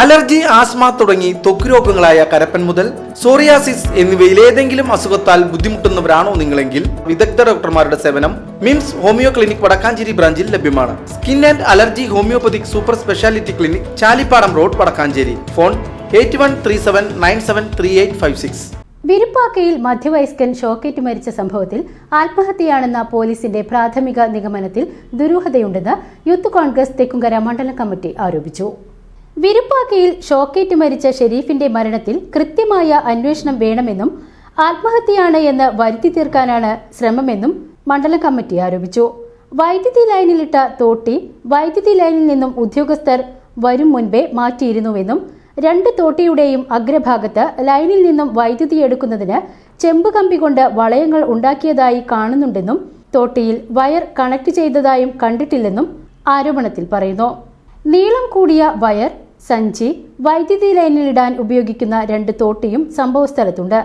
Allergy asthma തുടങ്ങി ത്വക്ക് രോഗങ്ങളായ കരപ്പൻ മുതൽ സോറിയാസിസ് എന്നിവയിൽ ഏതെങ്കിലും അസുഖത്താൽ ബുദ്ധിമുട്ടുന്നവരാണോ നിങ്ങളെങ്കിൽ വിദഗ്ധ ഡോക്ടർമാരുടെ സേവനം മിംസ് ഹോമിയോ ക്ലിനിക് വടക്കാഞ്ചേരി ബ്രാഞ്ചിൽ ലഭ്യമാണ്. Skin and allergy homeopathic super speciality clinic Chalippadam road Vadakkanchery. Phone eight one three seven nine seven three eight five six. വിരുപ്പാക്കയിൽ മധ്യവയസ്കൻ ഷോക്കേറ്റ് മരിച്ച സംഭവത്തിൽ ആത്മഹത്യയാണെന്ന പോലീസിന്റെ പ്രാഥമിക നിഗമനത്തിൽ ദുരൂഹതയുണ്ടെന്ന് യൂത്ത് കോൺഗ്രസ് തെക്കുംകര മണ്ഡലം കമ്മിറ്റി ആരോപിച്ചു. വിരുപ്പാക്കയിൽ ഷോക്കേറ്റ് മരിച്ച ഷെരീഫിന്റെ മരണത്തിൽ കൃത്യമായ അന്വേഷണം വേണമെന്നും ആത്മഹത്യയാണ് എന്ന് വരുത്തി തീർക്കാനാണ് ശ്രമമെന്നും മണ്ഡലം കമ്മിറ്റി ആരോപിച്ചു. വൈദ്യുതി ലൈനിലിട്ട തോട്ടി വൈദ്യുതി ലൈനിൽ നിന്നും ഉദ്യോഗസ്ഥർ വരും മുൻപേ മാറ്റിയിരുന്നുവെന്നും രണ്ട് തോട്ടിയുടെയും അഗ്രഭാഗത്ത് ലൈനിൽ നിന്നും വൈദ്യുതി എടുക്കുന്നതിന് ചെമ്പ് കമ്പി കൊണ്ട് വളയങ്ങൾ ഉണ്ടാക്കിയതായി കാണുന്നുണ്ടെന്നും തോട്ടിയിൽ വയർ കണക്ട് ചെയ്തതായും കണ്ടിട്ടില്ലെന്നും ആരോപണത്തിൽ പറയുന്നു. നീളം കൂടിയ വയർ സഞ്ചി വൈദ്യുതി ഇടാൻ ഉപയോഗിക്കുന്ന രണ്ട് തോട്ടിയും സംഭവസ്ഥലത്തുണ്ട്.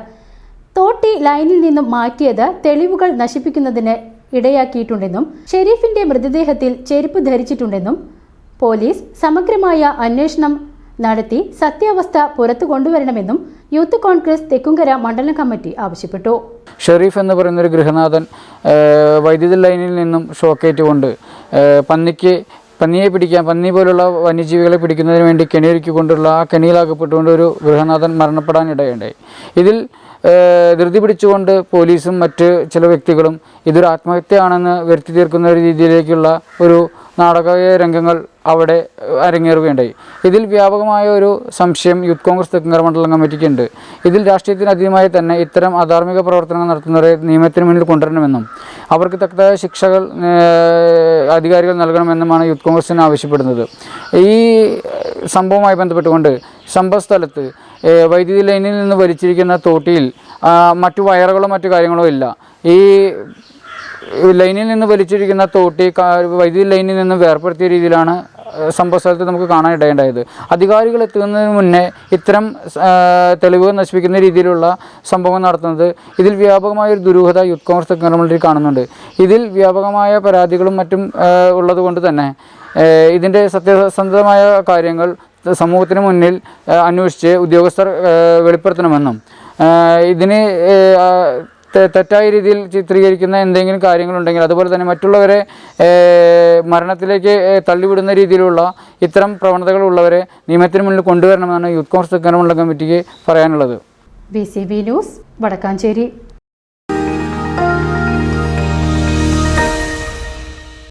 തോട്ടി ലൈനിൽ നിന്നും മാറ്റിയത് തെളിവുകൾ നശിപ്പിക്കുന്നതിന് ഇടയാക്കിയിട്ടുണ്ടെന്നും ഷെരീഫിന്റെ മൃതദേഹത്തിൽ ചെരുപ്പ് ധരിച്ചിട്ടുണ്ടെന്നും പോലീസ് സമഗ്രമായ അന്വേഷണം നടത്തി സത്യാവസ്ഥ പുറത്തു കൊണ്ടുവരണമെന്നും യൂത്ത് കോൺഗ്രസ് തെക്കുംകര മണ്ഡലം കമ്മിറ്റി ആവശ്യപ്പെട്ടു. ഷെറീഫ് എന്ന് പറയുന്ന ഒരു ഗൃഹനാഥൻ വൈദ്യുതി ലൈനിൽ നിന്നും ഷോക്കേറ്റ് കൊണ്ട് പന്നിക്ക് പന്നിയെ പിടിക്കാൻ പന്നി പോലുള്ള വന്യജീവികളെ പിടിക്കുന്നതിന് വേണ്ടി കെണിയൊരുക്കിക്കൊണ്ടുള്ള ആ കെണിയിലാക്കപ്പെട്ടുകൊണ്ട് ഒരു ഗൃഹനാഥൻ മരണപ്പെടാൻ ഇടയുണ്ടായി ഇതിൽ ധൃതി പിടിച്ചുകൊണ്ട് പോലീസും മറ്റ് ചില വ്യക്തികളും ഇതൊരു ആത്മഹത്യയാണെന്ന് വരുത്തി തീർക്കുന്ന ഒരു രീതിയിലേക്കുള്ള ഒരു നാടക രംഗങ്ങൾ അവിടെ അരങ്ങേറുകയുണ്ടായി. ഇതിൽ വ്യാപകമായ ഒരു സംശയം യൂത്ത് കോൺഗ്രസ് തെക്കുംകര മണ്ഡലം കമ്മിറ്റിക്കുണ്ട്. ഇതിൽ രാഷ്ട്രീയത്തിന് അതീതമായി തന്നെ ഇത്തരം അധാർമിക പ്രവർത്തനങ്ങൾ നടത്തുന്നവരെ നിയമത്തിന് മുന്നിൽ കൊണ്ടുവരണമെന്നും അവർക്ക് തക്കതായ ശിക്ഷകൾ അധികാരികൾ നൽകണമെന്നുമാണ് യൂത്ത് കോൺഗ്രസിന് ആവശ്യപ്പെടുന്നത്. ഈ സംഭവവുമായി ബന്ധപ്പെട്ടുകൊണ്ട് സംഭവസ്ഥലത്ത് വൈദ്യുതി ലൈനിൽ നിന്ന് വലിച്ചിരിക്കുന്ന തോട്ടിയിൽ മറ്റു വയറുകളോ മറ്റു കാര്യങ്ങളോ ഇല്ല. ഈ ലൈനിൽ നിന്ന് വലിച്ചിരിക്കുന്ന തോട്ടി വൈദ്യുതി ലൈനിൽ നിന്ന് വേർപ്പെടുത്തിയ രീതിയിലാണ് സംഭവ സ്ഥലത്ത് നമുക്ക് കാണാൻ ഇടയുണ്ടായത്. അധികാരികൾ എത്തുന്നതിന് മുന്നേ ഇത്തരം തെളിവുകൾ നശിപ്പിക്കുന്ന രീതിയിലുള്ള സംഭവം നടത്തുന്നത് ഇതിൽ വ്യാപകമായ ഒരു ദുരൂഹത യൂത്ത് കോൺഗ്രസ് തെക്കമണ്ഡലത്തിൽ കാണുന്നുണ്ട്. ഇതിൽ വ്യാപകമായ പരാതികളും മറ്റും ഉള്ളതുകൊണ്ട് തന്നെ ഇതിന്റെ സത്യസന്ധമായ കാര്യങ്ങൾ സമൂഹത്തിന് മുന്നിൽ അന്വേഷിച്ച് ഉദ്യോഗസ്ഥർ വെളിപ്പെടുത്തണമെന്നും ഇതിന് തെറ്റായ രീതിയിൽ ചിത്രീകരിക്കുന്ന എന്തെങ്കിലും കാര്യങ്ങളുണ്ടെങ്കിൽ അതുപോലെ തന്നെ മറ്റുള്ളവരെ മരണത്തിലേക്ക് തള്ളിവിടുന്ന രീതിയിലുള്ള ഇത്തരം പ്രവണതകളുള്ളവരെ നിയമത്തിന് മുന്നിൽ കൊണ്ടുവരണമെന്നാണ് യൂത്ത് കോൺഗ്രസ് കമ്മിറ്റിക്ക് പറയാനുള്ളത്. B C B news Vadakkanchery.